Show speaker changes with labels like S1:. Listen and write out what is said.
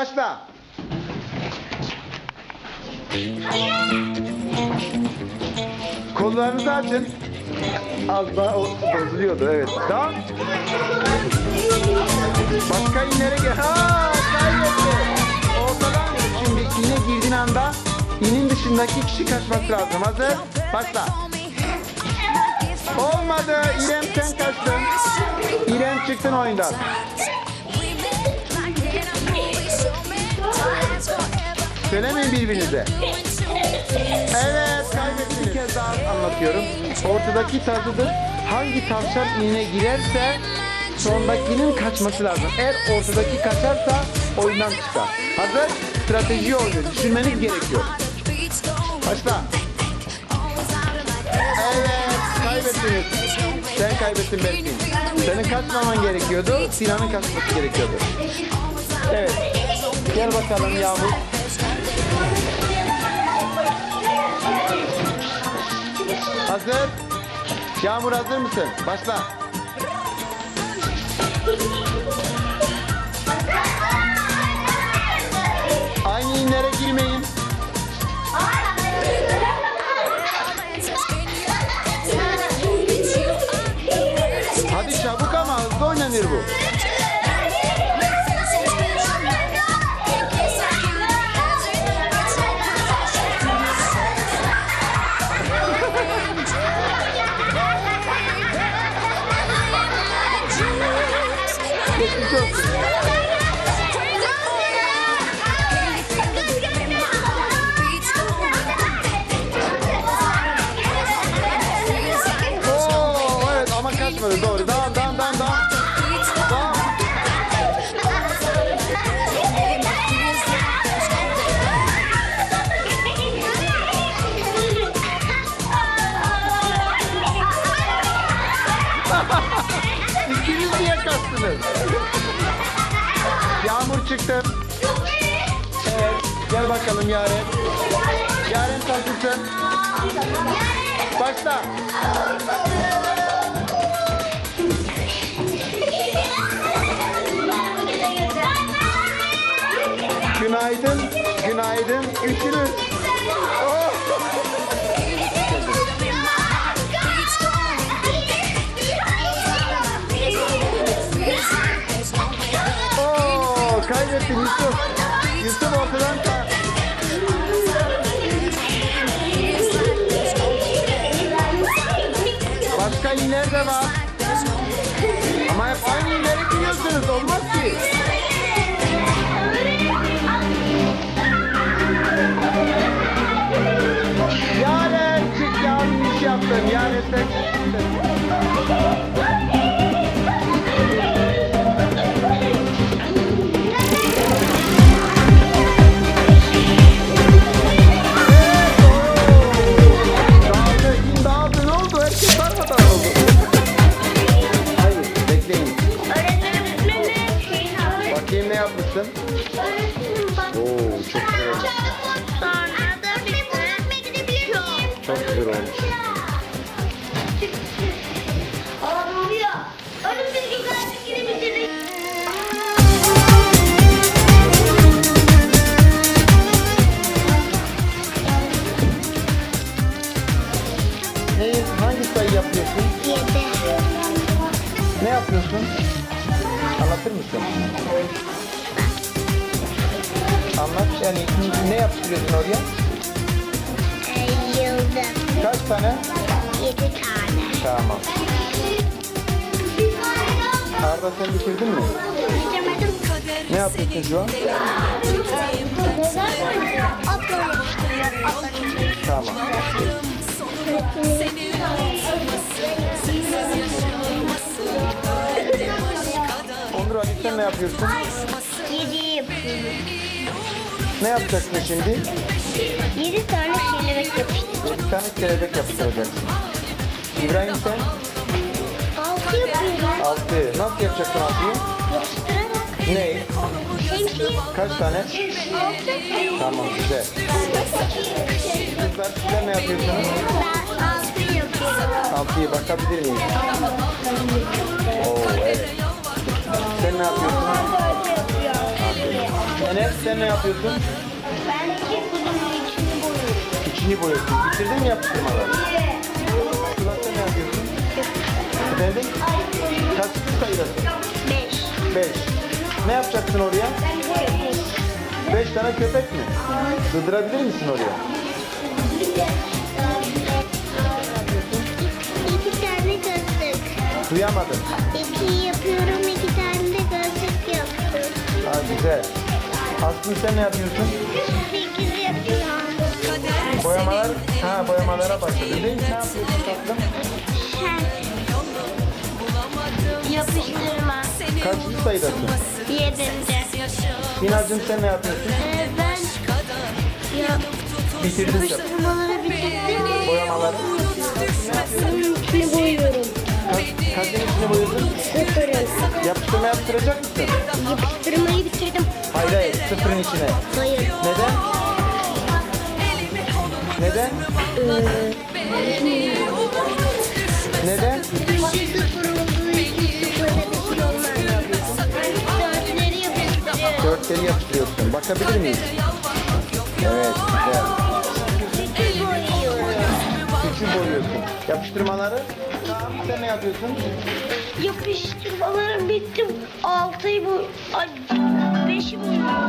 S1: Başla. Kollarınızı açın. Az daha o bozuluyordu evet. Tamam. Başka iğnelere gel. Ha, kaybetti. Ortadan şimdi iğne girdiğin anda iğnenin dışındaki kişi kaçması lazım. Hazır? Başla. Olmadı. İrem sen kaçtın. İrem çıktın oyundan. Söylemeyin birbirinize. Evet kaybettiniz. Bir kez daha anlatıyorum. Ortadaki tazıdır. Hangi tavşan iğne girerse sondakinin kaçması lazım. Eğer ortadaki kaçarsa oyundan çıkar. Hazır? Strateji oyunu. Düşünmeniz gerekiyor. Başla. Evet kaybettiniz. Sen kaybettin Berkin. Senin kaçmaman gerekiyordu. Sinan'ın kaçması gerekiyordu. Evet. Gel bakalım Yağmur. Hazır. Yağmur hazır mısın? Başla. Aynı inlere doğru. Devam devam devam devam. Devam. İkiniz niye kaçtınız? Yağmur çıktı. Evet. Gel bakalım Yaren. Yaren taşısın. Başla. Günaydın. Günaydın. Üçünüz. Oh. Oo, kaybettin Yusuf. Yusuf ortadan ka- Başka iğneler de var. Ama hep aynı iğneleri giyiyorsunuz. Olmaz ki. Bakayım ne yapmışsın? Oo, çok güzel. Anlatır mısın? Anlat yani ne yapıyorsun oraya?
S2: Yıldız.
S1: Kaç tane?
S2: Yedi tane.
S1: Tamam. Arda sen bitirdin mi?
S2: Bitirmedim.
S1: Ne yapıyorsun şu an?
S2: Atlamak
S1: Tamam. Ne yapıyorsun?
S2: Yedi yapıyorum.
S1: Ne yapacaksın şimdi?
S2: Yedi tane kelebek yapıştıracağım.
S1: Bir tane kelebek yapıştıracaksın. İbrahim sen?
S2: Altı yapıyorum.
S1: Altı. Nasıl yapacaksın altıyı?
S2: Yapıştırarak.
S1: Ne?
S2: Şemsiye.
S1: Kaç tane?
S2: Altı.
S1: Tamam güzel. Kızlar sizler ne yapıyorsunuz?
S2: Ben altı yapıyorum.
S1: Altıyı bakabilir miyim? Oo evet. Ne yapıyorsun? Enes sen ne yapıyorsun?
S2: Ben iki kutunun içini boyuyorum.
S1: İçini boyuyorsun. Bitirdin mi yapıştırmaları? Sen ne yapıyorsun? Efendim? Kaçıncı sayıdasın?
S2: Beş.
S1: Beş. Ne yapacaksın oraya? Beş tane köpek mi? Sığdırabilir misin oraya?
S2: İki tane gözlük.
S1: Duyamadım.
S2: İki yapıyorum,
S1: Ha güzel. Aslında sen ne yapıyorsun?
S2: Sekiz yapıyorum.
S1: Boyamalar, ha boyamalara başladın değil mi? Ne yapıyorsun tatlım?
S2: Yapıştırma.
S1: Kaçıncı sayıdasın?
S2: Yedinci.
S1: Sinacığım sen ne yapıyorsun?
S2: Ee, ben ya,
S1: Bitirdin sen.
S2: yapıştırmaları bitirdim.
S1: Boyamaları.
S2: Bunun içini
S1: kaçın içine boyadın?
S2: Sıfırın.
S1: Yapıştırma yaptıracak mısın?
S2: Yapıştırmayı bitirdim.
S1: Hayır hayır sıfırın içine.
S2: Hayır.
S1: Neden? Neden? Neden?
S2: Çünkü sıfır olduğu için sıfırda. Dörtleri yapıştırıyorum.
S1: Dörtleri yapıştırıyorsun. Bakabilir miyiz? Evet güzel.
S2: Küçük
S1: boyuyorsun. Yapıştırmaları? Sen ne yapıyorsun?
S2: Yapıştırmalarım bitti. Altıyı bu, ay, beşi.
S1: Tamam.